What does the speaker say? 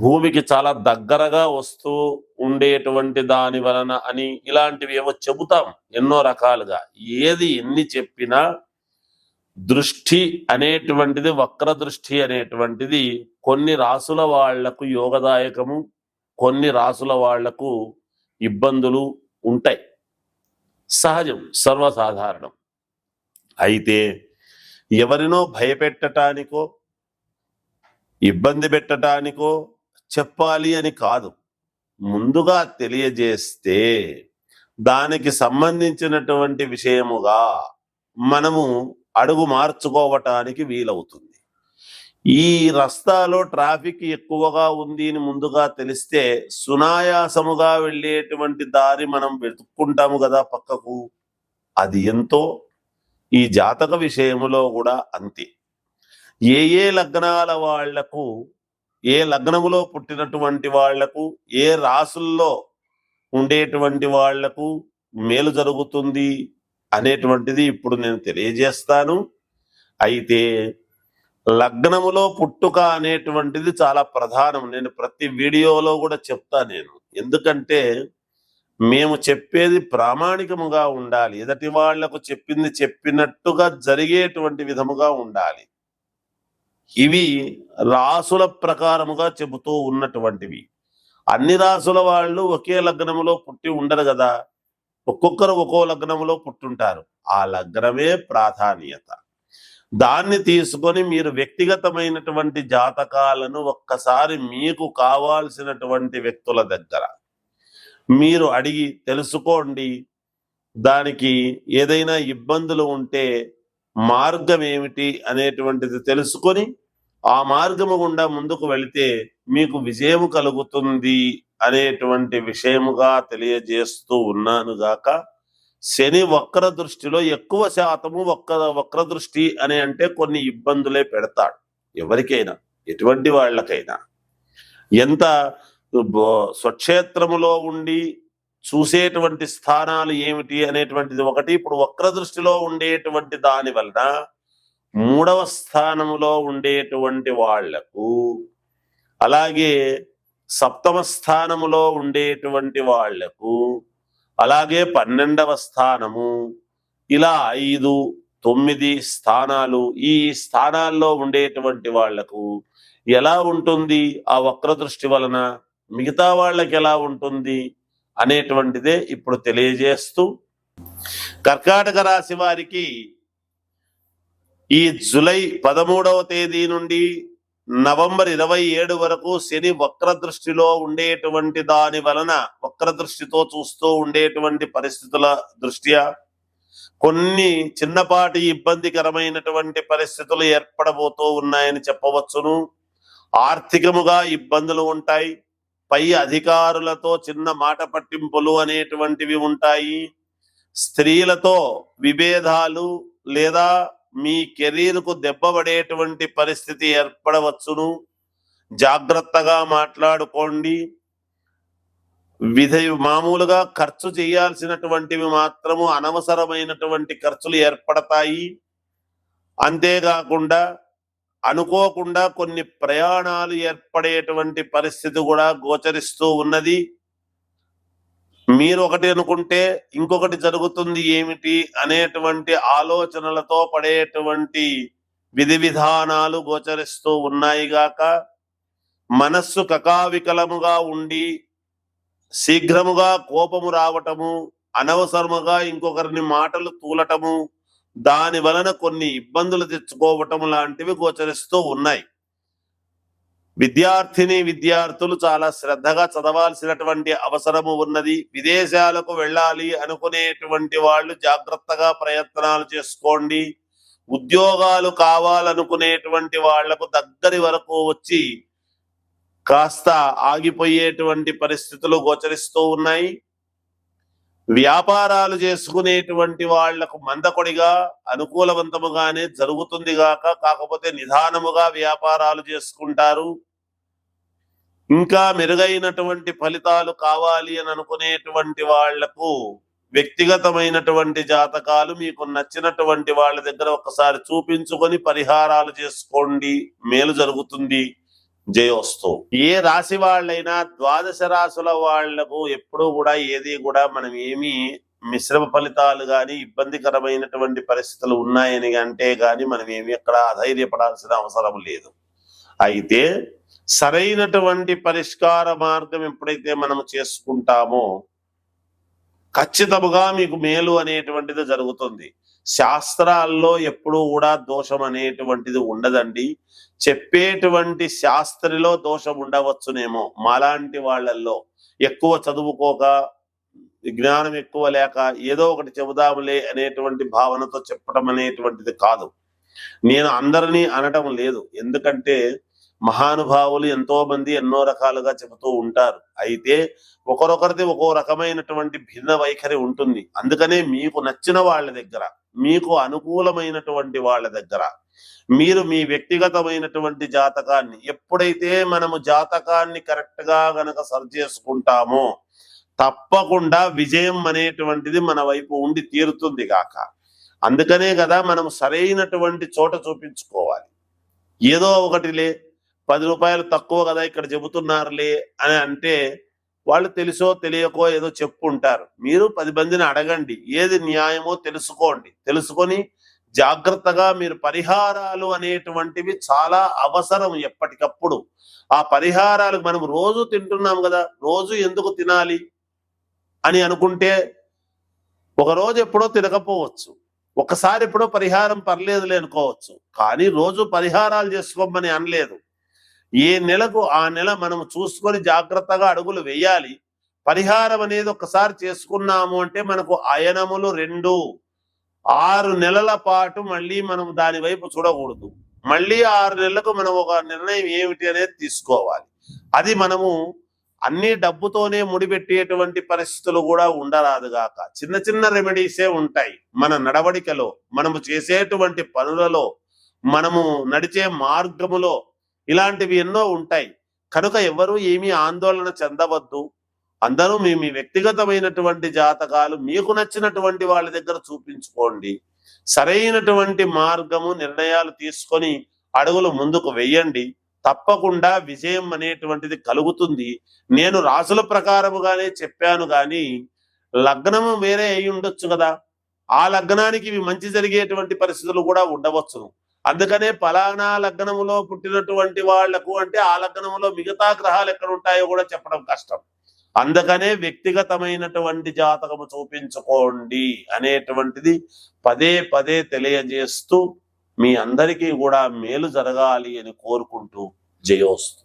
భూమికి చాలా దగ్గరగా వస్తూ ఉండేటువంటి దాని వలన అని ఇలాంటివి ఏవో చెబుతాం ఎన్నో రకాలుగా. ఏది ఎన్ని చెప్పినా దృష్టి అనేటువంటిది వక్ర దృష్టి అనేటువంటిది కొన్ని రాసుల వాళ్ళకు యోగదాయకము కొన్ని రాసుల వాళ్ళకు ఇబ్బందులు ఉంటాయి. సహజం సర్వసాధారణం. అయితే ఎవరినో భయపెట్టటానికో ఇబ్బంది పెట్టటానికో చెప్పాలి అని కాదు. ముందుగా తెలియజేస్తే దానికి సంబంధించినటువంటి విషయముగా మనము అడుగు మార్చుకోవటానికి వీలవుతుంది. ఈ రస్తాలో ట్రాఫిక్ ఎక్కువగా ఉంది అని ముందుగా తెలిస్తే సునాయాసముగా వెళ్ళేటువంటి దారి మనం వెతుక్కుంటాము కదా పక్కకు. అది ఎంతో ఈ జాతక విషయములో కూడా అంతే. ఏ ఏ లగ్నాల వాళ్ళకు ఏ లగ్నములో పుట్టినటువంటి వాళ్ళకు ఏ రాసుల్లో ఉండేటువంటి వాళ్ళకు మేలు జరుగుతుంది అనేటువంటిది ఇప్పుడు నేను తెలియజేస్తాను. అయితే లగ్నములో పుట్టుక అనేటువంటిది చాలా ప్రధానం. నేను ప్రతి వీడియోలో కూడా చెప్తా నేను. ఎందుకంటే మేము చెప్పేది ప్రామాణికముగా ఉండాలి. ఎదటి వాళ్ళకు చెప్పింది చెప్పినట్టుగా జరిగేటువంటి విధముగా ఉండాలి. ఇవి రాసుల ప్రకారముగా చెబుతూ ఉన్నటువంటివి. అన్ని రాసుల వాళ్ళు ఒకే లగ్నములో పుట్టి ఉండరు కదా. ఒక్కొక్కరు ఒక్కో లగ్నములో పుట్టుంటారు. ఆ లగ్నమే ప్రాధాన్యత. దాన్ని తీసుకొని మీరు వ్యక్తిగతమైనటువంటి జాతకాలను ఒక్కసారి మీకు కావాల్సినటువంటి వ్యక్తుల దగ్గర మీరు అడిగి తెలుసుకోండి. దానికి ఏదైనా ఇబ్బందులు ఉంటే మార్గం ఏమిటి అనేటువంటిది తెలుసుకొని ఆ మార్గము గుండా ముందుకు వెళితే మీకు విజయము కలుగుతుంది అనేటువంటి విషయముగా తెలియజేస్తూ ఉన్నాను గాక. శని వక్ర దృష్టిలో ఎక్కువ శాతము వక్ర వక్ర దృష్టి అని అంటే కొన్ని ఇబ్బందులే పెడతాడు ఎవరికైనా ఎటువంటి వాళ్ళకైనా. ఎంత బ- స్వక్షేత్రములో ఉండి చూసేటువంటి స్థానాలు ఏమిటి అనేటువంటిది ఒకటి. ఇప్పుడు వక్ర దృష్టిలో ఉండేటువంటి దాని వలన మూడవ స్థానములో ఉండేటువంటి వాళ్ళకు అలాగే సప్తమ స్థానములో ఉండేటువంటి వాళ్ళకు అలాగే పన్నెండవ స్థానము ఇలా ఐదు తొమ్మిది స్థానాలు ఈ స్థానాల్లో ఉండేటువంటి వాళ్ళకు ఎలా ఉంటుంది? ఆ వక్ర దృష్టి వలన మిగతా వాళ్ళకి ఎలా ఉంటుంది? అనేటువంటిదే ఇప్పుడు తెలియజేస్తూ కర్కాటక రాశి వారికి ఈ జులై పదమూడవ తేదీ నుండి నవంబర్ ఇరవై ఏడు వరకు శని వక్ర దృష్టిలో ఉండేటువంటి దాని వలన వక్ర దృష్టితో చూస్తూ ఉండేటువంటి పరిస్థితుల దృష్ట్యా కొన్ని చిన్నపాటి ఇబ్బందికరమైనటువంటి పరిస్థితులు ఏర్పడబోతూ ఉన్నాయని చెప్పవచ్చును. ఆర్థికముగా ఇబ్బందులు ఉంటాయి. పై అధికారులతో చిన్న మాట పట్టింపులు అనేటువంటివి ఉంటాయి. స్త్రీలతో విభేదాలు లేదా మీ కెరీర్కు దెబ్బపడేటువంటి పరిస్థితి ఏర్పడవచ్చును. జాగ్రత్తగా మాట్లాడుకోండి. విధ మామూలుగా ఖర్చు చేయాల్సినటువంటివి మాత్రము అనవసరమైనటువంటి ఖర్చులు ఏర్పడతాయి. అంతేకాకుండా అనుకోకుండా కొన్ని ప్రయాణాలు ఏర్పడేటువంటి పరిస్థితి కూడా గోచరిస్తూ ఉన్నది. మీరు ఒకటి అనుకుంటే ఇంకొకటి జరుగుతుంది ఏమిటి అనేటువంటి ఆలోచనలతో పడేటువంటి విధి విధానాలు గోచరిస్తూ ఉన్నాయి గాక మనస్సు కకావికలముగా ఉండి శీఘ్రముగా కోపము రావటము అనవసరముగా ఇంకొకరిని మాటలు తూలటము దాని వలన కొన్ని ఇబ్బందులు తెచ్చుకోవటం లాంటివి గోచరిస్తూ ఉన్నాయి. విద్యార్థిని విద్యార్థులు చాలా శ్రద్ధగా చదవాల్సినటువంటి అవసరము ఉన్నది. విదేశాలకు వెళ్ళాలి అనుకునేటువంటి వాళ్ళు జాగ్రత్తగా ప్రయత్నాలు చేసుకోండి. ఉద్యోగాలు కావాలనుకునేటువంటి వాళ్ళకు దగ్గరి వరకు వచ్చి కాస్త ఆగిపోయేటువంటి పరిస్థితులు గోచరిస్తూ ఉన్నాయి. వ్యాపారాలు చేసుకునేటువంటి వాళ్ళకు మందకొడిగా అనుకూలవంతముగానే జరుగుతుంది గాక కాకపోతే నిదానముగా వ్యాపారాలు చేసుకుంటారు. ఇంకా మెరుగైనటువంటి ఫలితాలు కావాలి అని అనుకునేటువంటి వాళ్ళకు వ్యక్తిగతమైనటువంటి జాతకాలు మీకు నచ్చినటువంటి వాళ్ళ దగ్గర ఒకసారి చూపించుకొని పరిహారాలు చేసుకోండి. మేలు జరుగుతుంది. జయోస్తు. ఏ రాశి వాళ్ళైనా ద్వాదశ రాశుల వాళ్ళకు ఎప్పుడూ కూడా ఏది కూడా మనం ఏమీ మిశ్రమ ఫలితాలు గాని ఇబ్బందికరమైనటువంటి పరిస్థితులు ఉన్నాయని అంటే గాని మనం ఏమి ఎక్కడ అధైర్యపడాల్సిన అవసరం లేదు. అయితే సరైనటువంటి పరిష్కార మార్గం ఎప్పుడైతే మనం చేసుకుంటామో ఖచ్చితముగా మీకు మేలు అనేటువంటిది జరుగుతుంది. శాస్త్రాల్లో ఎప్పుడూ కూడా దోషం అనేటువంటిది ఉండదండి. చెప్పేటువంటి శాస్త్రిలో దోషం ఉండవచ్చునేమో. మాలాంటి వాళ్ళల్లో ఎక్కువ చదువుకోక జ్ఞానం ఎక్కువ లేక ఏదో ఒకటి చెబుదాములే అనేటువంటి భావనతో చెప్పడం అనేటువంటిది కాదు. నేను అందరినీ అనటం లేదు. ఎందుకంటే మహానుభావులు ఎంతో మంది ఎన్నో రకాలుగా చెబుతూ ఉంటారు. అయితే ఒకరొకరిది ఒక్కో రకమైనటువంటి భిన్న వైఖరి ఉంటుంది. అందుకనే మీకు నచ్చిన వాళ్ళ దగ్గర మీకు అనుకూలమైనటువంటి వాళ్ళ దగ్గర మీరు మీ వ్యక్తిగతమైనటువంటి జాతకాన్ని ఎప్పుడైతే మనము జాతకాన్ని కరెక్ట్గా గనక సరి చేసుకుంటామో తప్పకుండా విజయం అనేటువంటిది మన వైపు ఉండి తీరుతుంది గాక. అందుకనే కదా మనం సరైనటువంటి చోట చూపించుకోవాలి. ఏదో ఒకటిలే పది రూపాయలు తక్కువ కదా ఇక్కడ చెబుతున్నారులే అని అంటే వాళ్ళు తెలుసో తెలియకో ఏదో చెప్పుంటారు. మీరు పది మందిని అడగండి ఏది న్యాయమో తెలుసుకోండి. తెలుసుకొని జాగ్రత్తగా మీరు పరిహారాలు అనేటువంటివి చాలా అవసరం ఎప్పటికప్పుడు. ఆ పరిహారాలు మనం రోజు తింటున్నాం కదా రోజు ఎందుకు తినాలి అని అనుకుంటే ఒకరోజు ఎప్పుడో తినకపోవచ్చు. ఒకసారి ఎప్పుడో పరిహారం పర్లేదులే అనుకోవచ్చు. కానీ రోజు పరిహారాలు చేసుకోమని అనలేదు. ఏ నెలకు ఆ నెల మనం చూసుకొని జాగ్రత్తగా అడుగులు వేయాలి. పరిహారం అనేది ఒకసారి చేసుకున్నాము అంటే మనకు అయనములు రెండు. ఆరు నెలల పాటు మళ్ళీ మనం దాని వైపు చూడకూడదు. మళ్ళీ ఆరు నెలలకు మనం ఒక నిర్ణయం ఏమిటి అనేది తీసుకోవాలి. అది మనము అన్ని డబ్బుతోనే ముడిపెట్టేటువంటి పరిస్థితులు కూడా ఉండరాదు గాక. చిన్న చిన్న రెమెడీసే ఉంటాయి. మన నడవడికలో మనము చేసేటువంటి పనులలో మనము నడిచే మార్గములో ఇలాంటివి ఎన్నో ఉంటాయి. కనుక ఎవరు ఏమీ ఆందోళన చెందవద్దు. అందరూ మీ మీ వ్యక్తిగతమైనటువంటి జాతకాలు మీకు నచ్చినటువంటి వాళ్ళ దగ్గర చూపించుకోండి. సరైనటువంటి మార్గము నిర్ణయాలు తీసుకొని అడుగులు ముందుకు వెయ్యండి తప్పకుండా విజయం అనేటువంటిది కలుగుతుంది. నేను రాసుల ప్రకారముగానే చెప్పాను గాని లగ్నము వేరే అయి ఉండొచ్చు కదా. ఆ లగ్నానికి ఇవి మంచి జరిగేటువంటి పరిస్థితులు కూడా ఉండవచ్చును. అందుకనే ఫలానా లగ్నములో పుట్టినటువంటి వాళ్ళకు అంటే ఆ లగ్నములో మిగతా గ్రహాలు ఎక్కడ ఉంటాయో కూడా చెప్పడం కష్టం. అందుకనే వ్యక్తిగతమైనటువంటి జాతకము చూపించుకోండి అనేటువంటిది పదే పదే తెలియజేస్తూ మీ అందరికీ కూడా మేలు జరగాలి అని కోరుకుంటూ జయోస్తు.